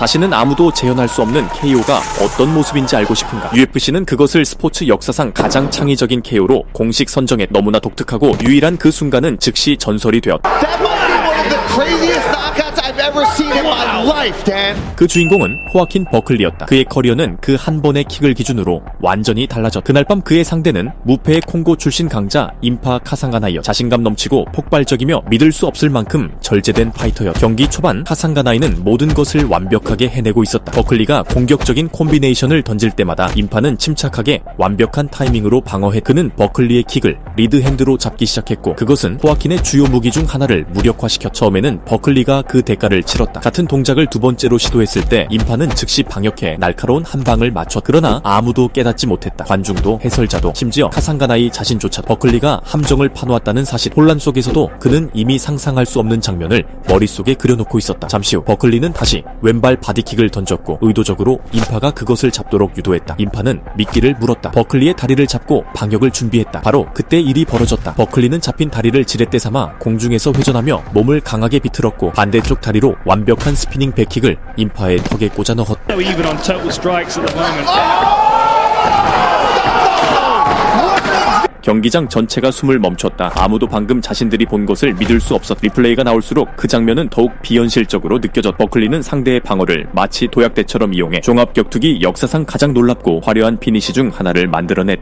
다시는 아무도 재현할 수 없는 KO가 어떤 모습인지 알고 싶은가? UFC는 그것을 스포츠 역사상 가장 창의적인 KO로 공식 선정해 너무나 독특하고 유일한 그 순간은 즉시 전설이 되었다. 그 주인공은 호아킨 버클리였다. 그의 커리어는 그 한 번의 킥을 기준으로 완전히 달라졌다. 그날 밤 그의 상대는 무패의 콩고 출신 강자 인파 카상가나이였. 자신감 넘치고 폭발적이며 믿을 수 없을 만큼 절제된 파이터였. 경기 초반 카상가나이는 모든 것을 완벽하게 해내고 있었다. 버클리가 공격적인 콤비네이션을 던질 때마다 인파는 침착하게 완벽한 타이밍으로 방어해 그는 버클리의 킥을 리드 핸드로 잡기 시작했고 그것은 호아킨의 주요 무기 중 하나를 무력화시켰. 처음에는 버클리가 그 대가를 치렀다. 같은 동작을 두 번째로 시도했을 때 인파는 즉시 방역해 날카로운 한 방을 맞췄. 그러나 아무도 깨닫지 못했다. 관중도 해설자도 심지어 카상가나이 자신조차 버클리가 함정을 파놓았다는 사실. 혼란 속에서도 그는 이미 상상할 수 없는 장면을 머릿속에 그려놓고 있었다. 잠시 후 버클리는 다시 왼발 바디킥을 던졌고 의도적으로 인파가 그것을 잡도록 유도했다. 인파는 미끼를 물었다. 버클리의 다리를 잡고 방역을 준비했다. 바로 그때 일이 벌어졌다. 버클리는 잡힌 다리를 지렛대 삼아 공중에서 회전하며 몸을 강하게 비틀었고 반대쪽 다리 로 완벽한 스피닝 백킥을 인파의 턱에 꽂아 넣었다. 경기장 전체가 숨을 멈췄다. 아무도 방금 자신들이 본 것을 믿을 수 없었. 리플레이가 나올수록 그 장면은 더욱 비현실적으로 느껴졌. 버클리는 상대의 방어를 마치 도약대처럼 이용해 종합 격투기 역사상 가장 놀랍고 화려한 피니시 중 하나를 만들어냈.